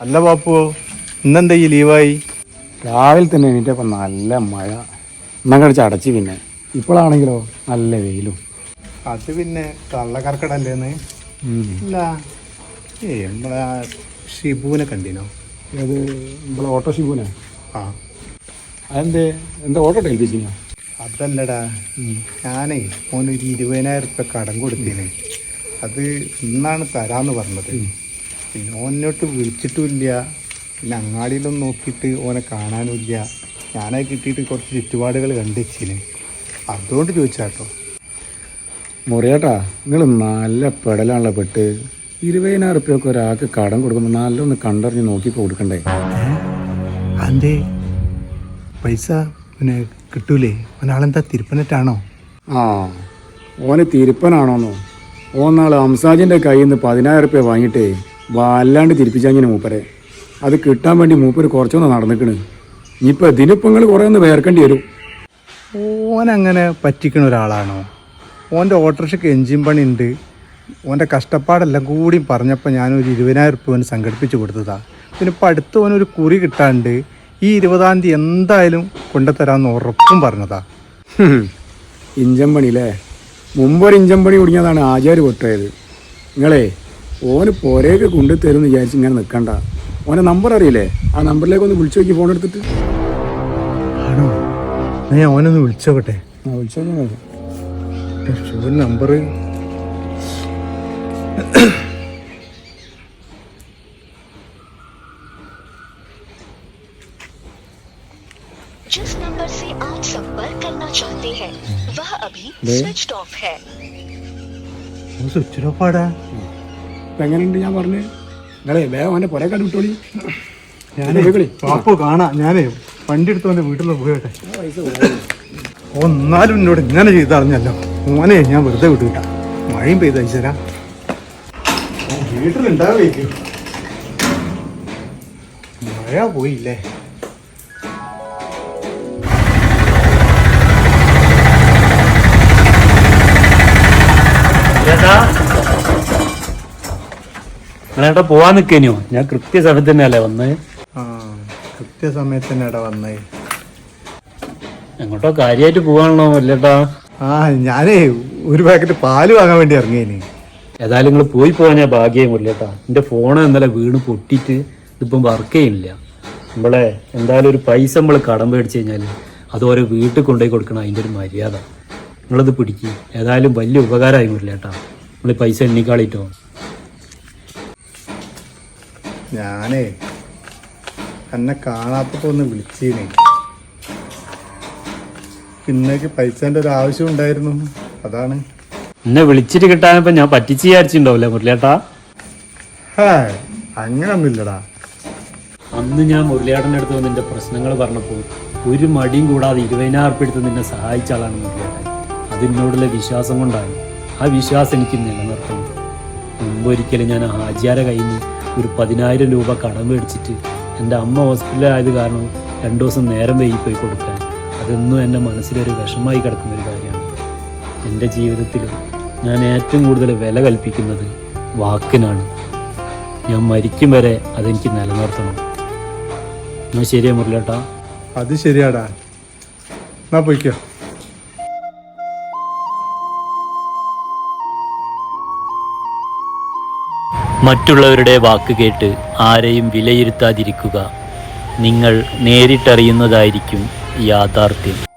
അല്ല ബാപ്പു ഇന്നെന്താ ഈ ലീവായി? രാവിലെ തന്നെ എണീറ്റപ്പോൾ നല്ല മഴ. എന്നങ്ങട് അടച്ച് പിന്നെ. ഇപ്പോഴാണെങ്കിലോ നല്ല വെയിലും. അത് പിന്നെ കള്ളക്കർക്കടല്ലേന്ന് ഇല്ല. ഏ നമ്മളെ ഷിബുവിനെ കണ്ടിനോ? അത് നമ്മളെ ഓട്ടോ ഷിബുവിനെ? ആ. അതെന്തേ? എന്താ ഓട്ടോ ഏൽപ്പിച്ചില്ല അതല്ലടാ. ഞാനേ ഓനൊരു ഇരുപതിനായിരം റുപ്യ കടം കൊടുത്തിന്. അത് ഇന്നാണ് തരാന്ന് പറഞ്ഞത്. പിന്നെ ഓനോട്ട് വിളിച്ചിട്ടുമില്ല. പിന്നെ അങ്ങാടിയിലൊന്നും നോക്കിയിട്ട് ഓനെ കാണാനുമില്ല. ഞാനായി കിട്ടിയിട്ട് കുറച്ച് ചുറ്റുപാടുകൾ കണ്ടുവച്ചിന് അതുകൊണ്ട് ചോദിച്ചാട്ടോ. മുറിയേട്ടാ നിങ്ങൾ നല്ല പെടലാണല്ലോ പെട്ട്. ഇരുപതിനായിരം റുപ്യൊക്കെ ഒരാൾക്ക് കടം കൊടുക്കുമ്പോൾ നല്ലൊന്ന് കണ്ടറിഞ്ഞ് നോക്കി കൊടുക്കണ്ടേ? അതെ പൈസ പിന്നെ കിട്ടൂലേ? ഒരാളെന്താ തിരുപ്പനറ്റാണോ? ആ ഓന് തിരുപ്പനാണോന്നോ? ഓന്നാൾ അംസാജിന്റെ കയ്യിൽ നിന്ന് പതിനായിരം റുപ്യ വാങ്ങിയിട്ടേ. വല്ലാണ്ട് തിരിപ്പിച്ചാങ്ങനെ മൂപ്പരെ. അത് കിട്ടാൻ വേണ്ടി മൂപ്പര് കുറച്ചൊന്ന് നടന്നിക്കണ്. ഇനിയിപ്പോൾ ഇതിനിപ്പോൾ നിങ്ങൾ കുറേ ഒന്ന് വേർക്കേണ്ടി വരും. ഓനങ്ങനെ പറ്റിക്കണ ഒരാളാണോ? ഓന്റെ ഓട്ടോറിക്ഷയ്ക്ക് എൻജിൻ പണി ഉണ്ട് ഓന്റെ കഷ്ടപ്പാടെല്ലാം കൂടി പറഞ്ഞപ്പോൾ ഞാനൊരു ഇരുപതിനായിരം റുപ്യ ഓന് സംഘടിപ്പിച്ച് കൊടുത്തതാ. പിന്നെ ഇപ്പം അടുത്ത് ഓനൊരു കുറി കിട്ടാണ്ട് ഈ ഇരുപതാം തീയതി എന്തായാലും കൊണ്ടുത്തരാമെന്ന് ഉറപ്പും പറഞ്ഞതാ. ഹും. പണി അല്ലേ മുമ്പൊരു ഇഞ്ചൻ പണി കുടുങ്ങിയതാണ് ആചാര്യ പൊട്ടായത് നിങ്ങളെ ഓന് പോരേക്ക് കൊണ്ടു തരും വിചാരിച്ച് ഇങ്ങനെ നിൽക്കണ്ട ഓൻ്റെ നമ്പർ അറിയില്ലേ ആ നമ്പറിലേക്ക് ഒന്ന് വിളിച്ചു നോക്കി ഫോൺ എടുത്തിട്ട് ആണോ എന്നാ ഞാൻ ഓനൊന്ന് വിളിച്ചോട്ടെ ആ വിളിച്ചു നോക്കി ഷുവിൻ നമ്പർ जिस नंबर से आप संपर्क करना चाहते हैं वह अभी दे। स्विच ऑफ है സ്വിച്ച് ഓഫാടാ ഇപ്പം എങ്ങനെയുണ്ട്? ഞാൻ പറഞ്ഞു. നിങ്ങളെ വേഗം അവന്റെ പുരക്കാട് വിട്ടോളി. ഞാനേ പോയിക്കളി. പാപ്പു കാണാം. ഞാനേ വണ്ടി എടുത്ത് അവന്റെ വീട്ടിൽ പോയട്ടെ ഒന്നാലും എന്നോട് ഇങ്ങനെ ചെയ്തറിഞ്ഞല്ലോ. മോനെ ഞാൻ വെറുതെ വിട്ടുകിട്ട മഴയും പെയ്ത് അയച്ചുതരാം വീട്ടിലുണ്ടാവേക്കും മഴ പോയില്ലേ? ചേട്ടാ നിങ്ങളേട്ടാ പോവാൻ നിൽക്കേനോ ഞാൻ കൃത്യസമയത്ത് തന്നെയല്ലേ വന്ന്. ആ കൃത്യസമയത്ത് തന്നെ ഇട വന്നേ. എങ്ങോട്ടോ കാര്യമായിട്ട് പോവാണല്ലോ അല്ലേട്ടാ ആ ഞാനേ ഒരു പാക്കറ്റ് പാൽ വാങ്ങാൻ വേണ്ടി ഇറങ്ങിയേനെ. ഏതായാലും നിങ്ങൾ പോയി പോകാൻ ഞാൻ ഭാഗ്യം കൊല്ലേട്ടാ എന്റെ ഫോണ് ഇന്നലെ വീണ് പൊട്ടിയിട്ട് ഇതിപ്പം വർക്ക് ചെയ്യുന്നില്ല. നമ്മളെ എന്തായാലും ഒരു പൈസ നമ്മൾ കടം മേടിച്ചു കഴിഞ്ഞാൽ അത് ഓരോ വീട്ടിൽ കൊണ്ടുപോയി കൊടുക്കണം അതിന്റെ ഒരു മര്യാദ. നിങ്ങളത് പിടിക്കും. ഏതായാലും വലിയ ഉപകാരമായി മുല്ലേട്ടാ നമ്മൾ പൈസ എണ്ണിക്കാളിട്ടോ. ഞാനേ എന്നെ കാണാത്തപ്പോ ഒന്ന് വിളിച്ചേനെ. ഇന്നേക്ക് പൈസേന്റെ ഒരു ആവശ്യം ഉണ്ടായിരുന്നു. അതാണ്. എന്നെ വിളിച്ചിട്ട് കിട്ടാനിപ്പോ ഞാൻ പറ്റിച്ച് വിചാരിച്ചിട്ടുണ്ടാവില്ലേ മുരളിയേട്ടാ? അങ്ങനൊന്നുമില്ലടാ. അന്ന് ഞാൻ മുരളിയേട്ടന്റെ അടുത്ത് വന്ന് നിന്റെ പ്രശ്നങ്ങൾ പറഞ്ഞപ്പോൾ ഒരു മടിയും കൂടാതെ ഇരുപതിനായിരം ഉറുപ്പിക എടുത്ത് നിന്നെ സഹായിച്ച ആളാണ് മുരളിയേട്ടൻ. അത് എന്നോടുള്ള വിശ്വാസം കൊണ്ടാണ്. ആ വിശ്വാസം എനിക്ക് നിലനിർത്തണം മുമ്പ് ഒരിക്കലും ഞാൻ ഹാജിയാരെ കയ്യിൽ നിന്ന് ഒരു പതിനായിരം രൂപ കടം മേടിച്ചിട്ട് എന്റെ അമ്മ ഹോസ്പിറ്റലായത് കാരണം രണ്ടു ദിവസം നേരം വൈകിപ്പോയി കൊടുക്കാൻ. അതൊന്നും എന്റെ മനസ്സിലൊരു വിഷമമായി കിടക്കുന്ന ഒരു കാര്യമാണ്. എന്റെ ജീവിതത്തിൽ ഞാൻ ഏറ്റവും കൂടുതൽ വില കൽപ്പിക്കുന്നത് വാക്കിനാണ്. ഞാൻ മരിക്കും വരെ അതെനിക്ക് നിലനിർത്തണം. എന്നാൽ ശരിയാ മുരളേട്ടാ. അത് ശരിയാടാ. എന്നാ പോയിക്കോ. മറ്റുള്ളവരുടെ വാക്ക് കേട്ട് ആരെയും വിലയിരുത്താതിരിക്കുക. നിങ്ങൾ നേരിട്ടറിയുന്നതായിരിക്കും യാഥാർത്ഥ്യം.